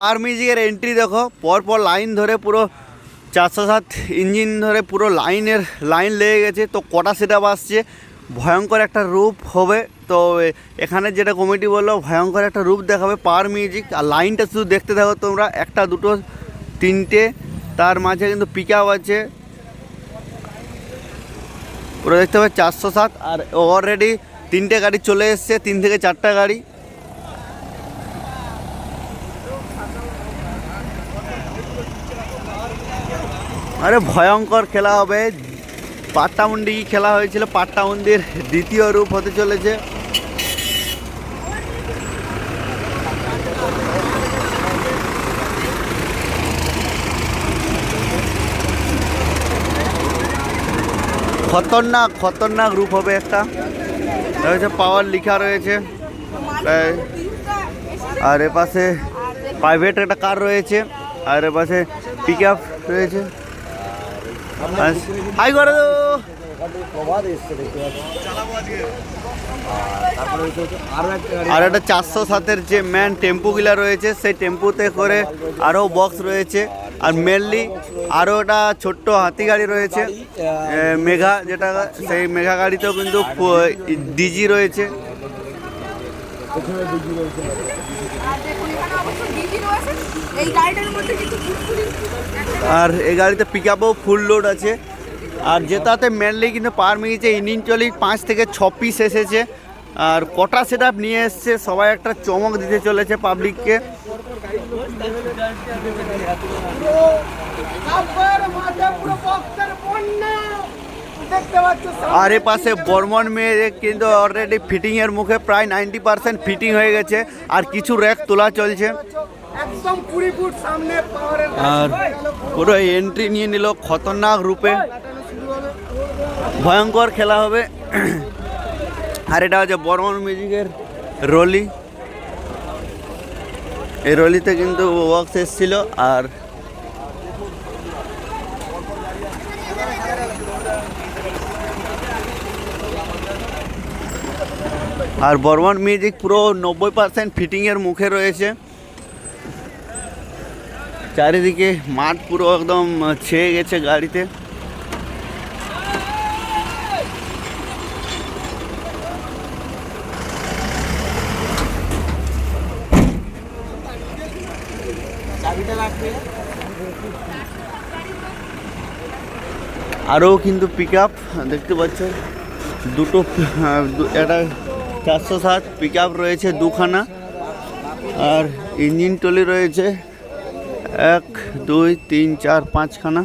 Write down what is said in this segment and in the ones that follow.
আর মিউজিকের এন্ট্রি দেখো পর পর লাইন ধরে পুরো চারশো সাত ইঞ্জিন ধরে পুরো লাইনের লাইন লেগে গেছে। তো কটা সেটা আসছে? ভয়ঙ্কর একটা রূপ হবে। তো এখানে যেটা কমিটি বলল, ভয়ঙ্কর একটা রূপ দেখাবে পার মিউজিক আর লাইনটা শুধু দেখতে থাকো তোমরা, একটা, দুটো, তিনটে, তার মাঝে কিন্তু পিক আছে। পুরো দেখতে পাবে চারশো সাত। আর অলরেডি তিনটে গাড়ি চলে এসছে, তিন থেকে চারটা গাড়ি। আরে ভয়ঙ্কর খেলা হবে। পাট্টামুন্ডি কি খেলা হয়েছিল? পাট্টামুন্ডির দ্বিতীয় রূপ হতে চলেছে। খতরনাক খতরনাক রূপ হবে একটা। হচ্ছে পাওয়ার লিখা রয়েছে। আর এ পাশে প্রাইভেট একটা কার রয়েছে। আর এ পাশে পিক আপ রয়েছে। হাই করে দো আর একটা চারশো সাতের যে ম্যান টেম্পুগুলা রয়েছে, সেই টেম্পুতে করে আরও বক্স রয়েছে। আর মেনলি আরও একটা ছোট্ট হাতি গাড়ি রয়েছে। মেঘা যেটা, সেই মেঘা গাড়িতেও কিন্তু ডিজি রয়েছে আর দেখুন এখানে অবশ্য ডিজি রয়েছে এই গাড়িটার মধ্যে কিছু ফুটফুটি আর এই গাড়িতে পিক আপও ফুল লোড আছে। আর যেটাতে মেনলি কিন্তু পার মিনিটে ইঞ্জিন চলি পাঁচ থেকে ছ পিস এসেছে। আর কটা সেট নিয়ে এসছে সবাই একটা চমক দিতে চলেছে পাবলিককে আর এ পাশে বর্মন মেয়ে কিন্তু অলরেডি ফিটিংয়ের মুখে প্রায় নাইনটি পার্সেন্ট ফিটিং হয়ে গেছে। আর কিছু র্যাক তোলা চলছে। আর পুরো এন্ট্রি নিয়ে নিল খতরনাক রূপে। ভয়ঙ্কর খেলা হবে। আর এটা হচ্ছে বর্মন মিউজিকের রলি। এই রলিতে কিন্তু ওয়ার্কস এসেছিল আর আর বর্মন মিউজিক পুরো নব্বই পার্সেন্ট ফিটিংয়ের মুখে রয়েছে। চারিদিকে মাঠ পুরো একদম ছেয়ে গেছে গাড়িতে। আরও কিন্তু পিক আপ দেখতে পাচ্ছ দুটো দু- একটা চারশো সাত পিক আপ রয়েছে দুখানা। আর ইঞ্জিন টলি রয়েছে। এক, দুই, তিন, চার, পাঁচখানা।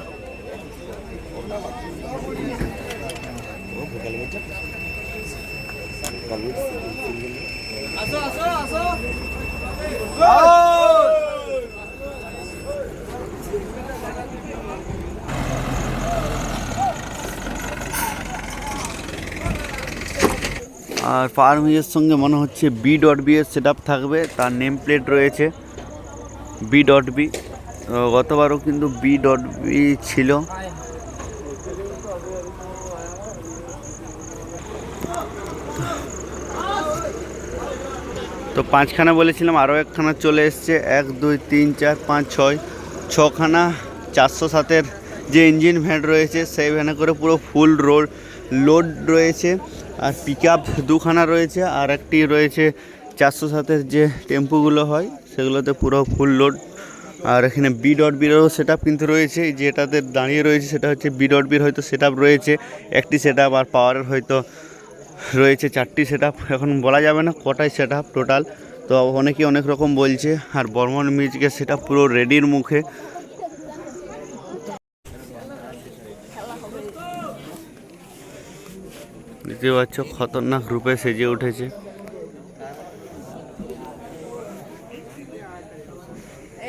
আর ফার্মিজের সঙ্গে মনে হচ্ছে বি ডট বি এর সেট থাকবে। তার নেম প্লেট রয়েছে বি ডট বি গতবারও কিন্তু বি ডট বি ছিল। তো পাঁচখানা বলেছিলাম, আরও একখানা চলে এসছে। এক, দুই, তিন, চার, পাঁচ, ছয়, ছখানা চারশো সাতের যে ইঞ্জিন ভ্যান রয়েছে, সেই ভ্যানে করে পুরো ফুল রোড লোড রয়েছে। আর পিক আপ দুখানা রয়েছে, আর একটি রয়েছে চারশো সাতের যে টেম্পুগুলো হয়, সেগুলোতে পুরো ফুল লোড আর এখানে বি ডট বিরও সেট কিন্তু রয়েছে। যেটাতে দাঁড়িয়ে রয়েছে সেটা হচ্ছে বি ডট বির হয়তো সেট রয়েছে। একটি সেট আর পাওয়ারের হয়তো রয়েছে চারটি সেট এখন বলা যাবে না কটাই সেট টোটাল তো অনেকেই অনেক রকম বলছে। আর বর্মন মিউজিকের সেটা পুরো রেডির মুখে। দেখতে পাচ্ছ, খতরনাক রূপে সেজে উঠেছে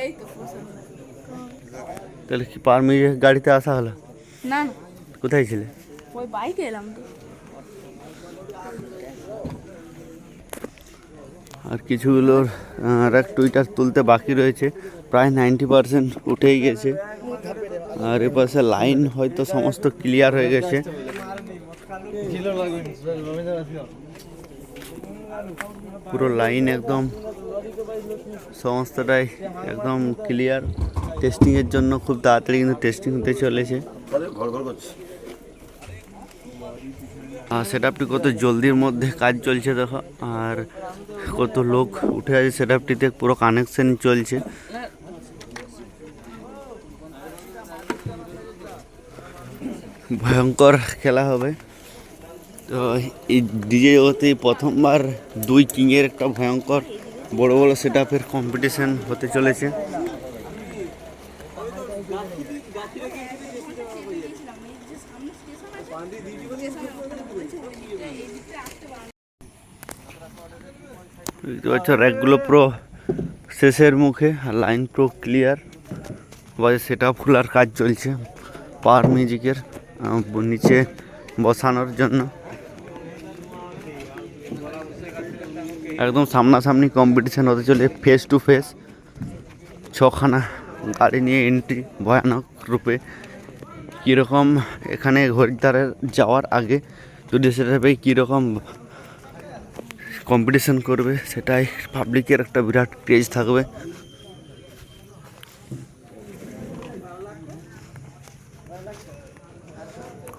এই তো ফুসল। তাহলে কি পার গাড়িতে আসা হলো? না। না কোথায় ছিলে? ওই বাইকে এলাম তো। আর কিছুগুলোর আর এক টুইটার তুলতে বাকি রয়েছে। প্রায় নাইনটি পার্সেন্ট উঠেই গেছে। আর এ পাশে লাইন হয়তো সমস্ত ক্লিয়ার হয়ে গেছে। পুরো লাইন একদম সমস্তটাই একদম ক্লিয়ার টেস্টিংয়ের জন্য খুব তাড়াতাড়ি কিন্তু টেস্টিং হতে চলেছে। আর সেট আপটি কত জলদির মধ্যে কাজ চলছে দেখো, আর কত লোক উঠে আছে সেট আপটিতে পুরো কানেকশন চলছে। ভয়ঙ্কর খেলা হবে। তো এই ডিজে জগতে প্রথমবার দুই কিংয়ের একটা ভয়ঙ্কর বড় বড় সেট আপের কম্পিটিশন হতে চলেছে। র্যাকগুলো পুরো শেষের মুখে, আর লাইন পুরো ক্লিয়ার বাজে সেট আপ খোলার কাজ চলছে পাওয়ার মিউজিকের নিচে বসানোর জন্য। একদম সামনাসামনি কম্পিটিশান হতে চলে ফেস টু ফেস ছখানা গাড়ি নিয়ে এন্ট্রি ভয়ানক রূপে। কীরকম এখানে হরিদ্বারের যাওয়ার আগে যদি সেটা কীরকম কম্পিটিশান করবে, সেটাই পাবলিকের একটা বিরাট ক্রেজ থাকবে।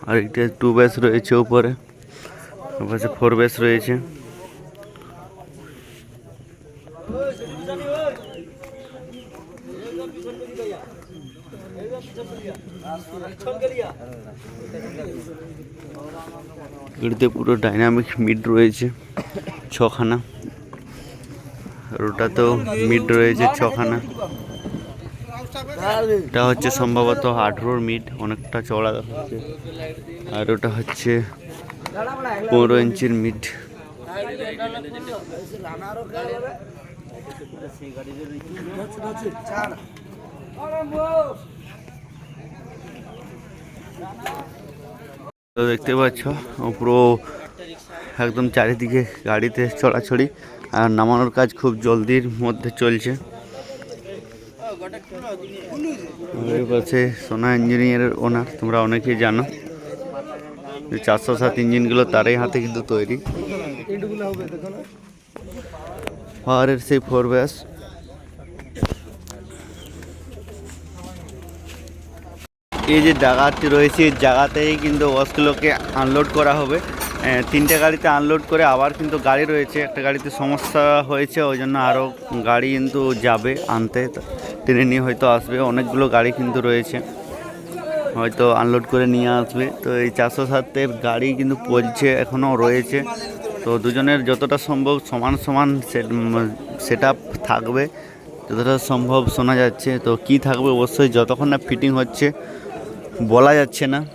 আর এটা টু বেস রয়েছে উপরে ফোর বেস রয়েছে। এটাতে পুরো ডাইনামিক মিড রয়েছে, ছখানা। আর ওটাতেও মিড রয়েছে, ছখানা। এটা হচ্ছে সম্ভবত আঠেরোর মিড অনেকটা চড়া দেখাচ্ছে আর ওটা হচ্ছে পনেরো ইঞ্চির মিড দেখতে পাচ্ছ, পুরো একদম চারিদিকে গাড়িতে চড়াচড়ি আর নামানোর কাজ খুব জলদির মধ্যে চলছে। পাশে সোনা ইঞ্জিনিয়ারের ওনার, তোমরা অনেকেই জানো। চারশো সাত ইঞ্জিনগুলো তারই হাতে কিন্তু তৈরি। পাওয়ারের সেই ফোর ব্যাস। এই যে জায়গাটি রয়েছে জায়গাতেই কিন্তু বসগুলোকে আনলোড করা হবে। তিনটে গাড়িতে আনলোড করে আবার কিন্তু গাড়ি রয়েছে। একটা গাড়িতে সমস্যা হয়েছে, ওই জন্য আরও গাড়ি কিন্তু যাবে আনতে। ট্রেনে নিয়ে হয়তো আসবে। অনেকগুলো গাড়ি কিন্তু রয়েছে। হয়তো আনলোড করে নিয়ে আসবে। তো এই চারশো সাতের গাড়ি কিন্তু পড়ছে এখনও রয়েছে। তো দুজনের যতটা সম্ভব সমান সমান সেট থাকবে। যতটা সম্ভব শোনা যাচ্ছে। তো কি থাকবে? অবশ্যই যতক্ষণ না ফিটিং হচ্ছে বলা যাচ্ছে না।